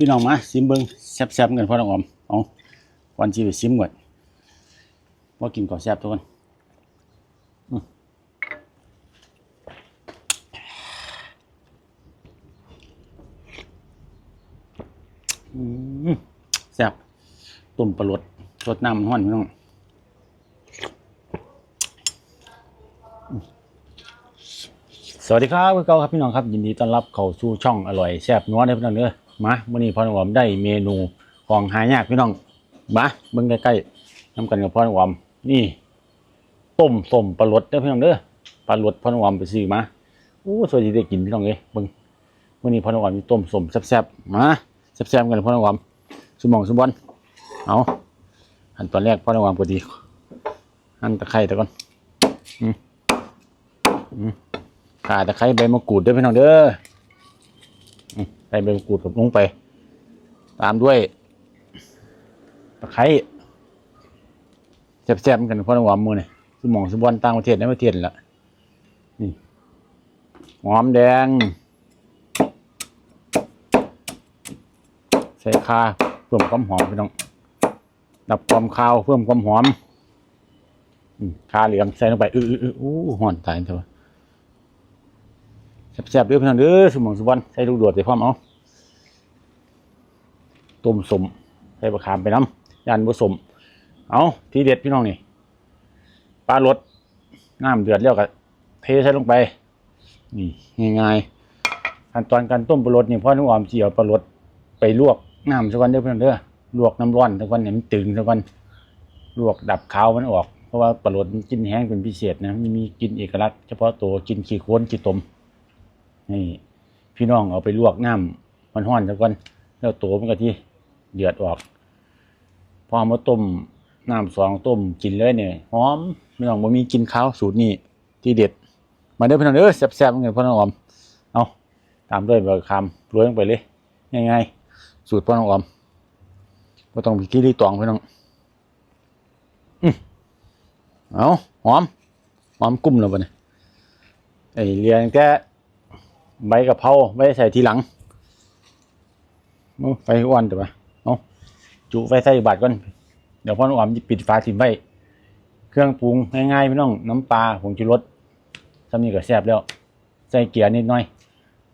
พี่น้องมาซิมเบิ้งแซ่บๆกันพ่อน้องออมเอาวันที่ไปซิมก่อนว่ากินก่อนแซ่บทุกคนแซ่บต้มปลาลดรสน้ำนห้อนพี่น้องสวัสดีครับเพี่อเก้าครับพี่น้องครับ ยินดีต้อนรับเข้าสู่ช่องอร่อยแซ่บนัวได้อพี่น้องเด้อ มาวันนี้พ่อน้องออมได้เมนูของหายากพี่น้องมาเบิ่งใกล้ๆน้ำกันกับพ่อน้องออมนี่ต้มส้มปลาลดเด้อพี่น้องเด้อปลาลดพ่อน้องออมไปซื้อมาอู้สวัสดีได้กินพี่น้องเอ้เบิ่งวันนี้พ่อน้องออมมีต้มส้มแซ่บๆมาแซ่บๆกันพ่อน้องออมสมองสมบอนเอาอันตอนแรกพ่อน้องออมพอดีหั่นตะไคร้ตะก่อนอืมอืมข่าตะไคร้ใบมะกรูดเด้อพี่น้องเด้อ ใส่ใบมะกรูดกับลงไป ตามด้วยตะไคร้แซ่บๆกันพ่อน้องอมมือนี่สมองสมบอนต่างประเทศในประเทศนั่นละนี่หอมแดง ใส่คาเพิ่มความหอมพี่น้องดับความคาวเพิ่มความหอมคาเหลืองใส่ลงไปอื้ออู้หอนตายเถอะ แซ่บๆด้อพี่น้องเด้อสมองสุวรรณใส่ลูกโดดใส่ความเอาต้มสมใส่บะขามไปน้ำยานผสม เอาทีเด็ดพี่น้องนี่ปลารสน้ำเดือดแล้วก็เทใส่ลงไป นี่ง่ายๆขั้นตอนการต้มปลารสนี่พ่อนุ่มอมเจียวปลารสไปลวกน้ำสักวันเด้อพื่น้อนเด้อลวกน้ำร้อนสักวันเนี่ยมันตึงสักวันลวกดับขาวมันออก เพราะว่าปลาโหลดกินแห้งเป็นพิเศษนะมันมีกินเอกลักษณ์เฉพาะตัวกินขี้โคลนขี้ตม นี่พี่น้องเอาไปลวกน้ำมันห้อนสักวันแล้วตัวมันก็ที่เดือดออก พอมาต้มน้ำสองต้มกินเลยเนี่ยหอมพี่น้องบ่มีกินข้าวสูตรนี้ที่เด็ด มาเด้อพี่น้องเด้อแซ่บๆเหมือนพ่อน้องอมเอาตามด้วยใบคำโรยลงไปเลยง่ายๆสูตรพ่อน้องอมก็ต้องมีกี้รีตองพี่น้องอืมเอาหอมหอมกุ้มแล้วปะเนี่ยไอเรียงแค่ ใบกะเพราไว้ใส่ทีหลังไฟอ่อนแต่ปะเอาจุไฟใส่บาทก่อน เดี๋ยวพ่อนองอมจะปิดฝาทิ้งไว้เครื่องปรุงง่ายๆพี่น้องน้ำปลาผงชูรสซ้ำนี่ก็แซ่บแล้ว ใส่เกียร์นิดหน่อย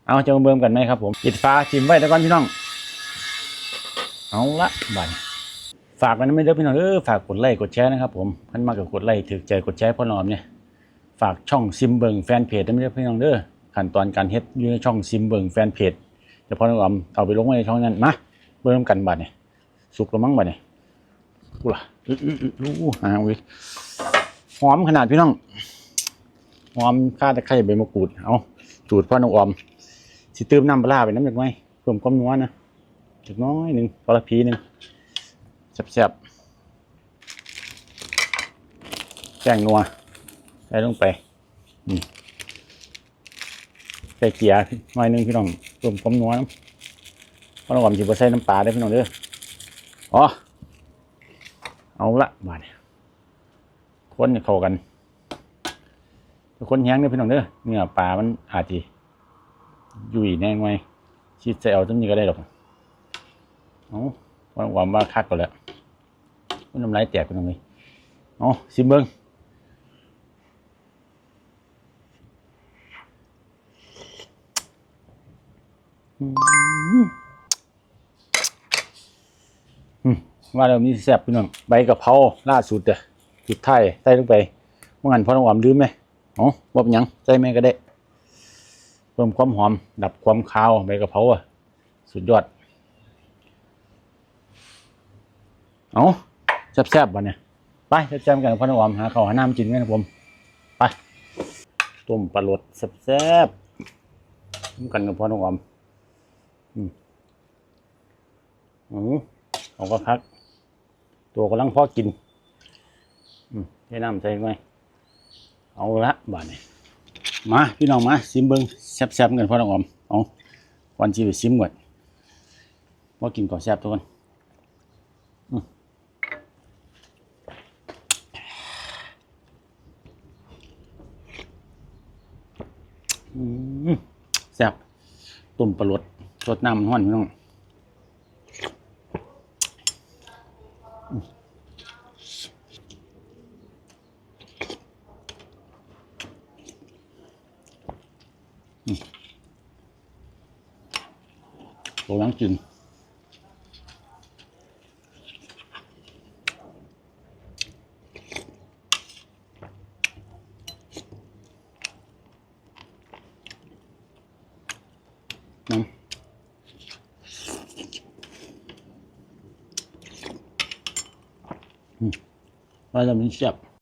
เอาจะมาเบิ่มกันไหมครับผมปิดฝาทิ้งไว้แล้วก่อนพี่น้อง เอาละบัดฝากกันไม่เด้อพี่น้องเออฝากกดไลค์กดแชร์นะครับผมพันมากกับกดไลค์ถือใจกดแชร์พ่อหนอมเนี่ยฝากช่องซิมเบิงแฟนเพจได้ไม่เด้อพี่น้องเด้อ ขั้นตอนการเฮ็ดอยู่ในช่องซิมเบิงแฟนเพจเดี๋ยวพ่อหนอมเอาไปลงไว้ในช่องนั้นมาเบิ่มกันบัดเนี่ยสุกแล้วมั้งบัดเนี่ยกูล่ะอื้ออื้ออื้ออู้หาว้ยหอมขนาดพี่น้องหอมข้าตะไคร้ใบมะกรูดเอาสูตรพ่อน้องอมสิเติมน้ำปลาไปน้ำจากไหมเพิ่มความนัวนะจักน้อยหนึ่งปลาพีหนึ่งแซ่บๆแจ้งนัวใส่ลงไปนี่ ส่เกียร์หน่อยนึงพี่น้องรวมความนัวน้ำเพราะเราหวานจิบใส่น้ำปลาได้พี่น้องเด้ออ๋อเอาละบาดนี้คนเข้ากันถ้าคนแห้งเนี่ยพี่น้องเด้อเนื้อปลามันอาจจะยุ่ยแน่งไว้ชีดใส่เอาต้นนี้ก็ได้หรอกเอาว่าว่ามาคักก็แล้วมันน้ำลายแตกกันตรงนี้เอาซิมเบิ้งอืมอืม ว่าเรามีแซ่บพี่น้องใบกะเพราล่าสุดเด้อสุดท้ายใส่ลงไปเมื่องั้นพ่อน้องหอมลืมไหมอ๋อว่าเป็นหยังใส่แม่ก็ได้ เพิ่มความหอม ดับความคาวใบกะเพราอะ สุดยอด เอาแซ่บๆบ่เนี่ยไปแซ่บกันกับพ่อน้องออมหาข้าวหาน้ำกินกันครับผม ไป ต้มปลาลดแซ่บๆร่วมกันกับพ่อน้องออม อืมอืมเอาก็พัก ตัวกำลังพอกิน อืมให้น้ำใส่ไหมเอาละบ่าเนี่มา พี่น้องมาซิมเบิ้งแซ่บๆกันพ่อน้องอมเอาวันที่ไปซิมก่อนว่ากินก่อนแซ่บทุกคนอืมแซ่บต้มปลาลด สดน้ำห้อนพี่น้องโบราณกินน้ำ อืม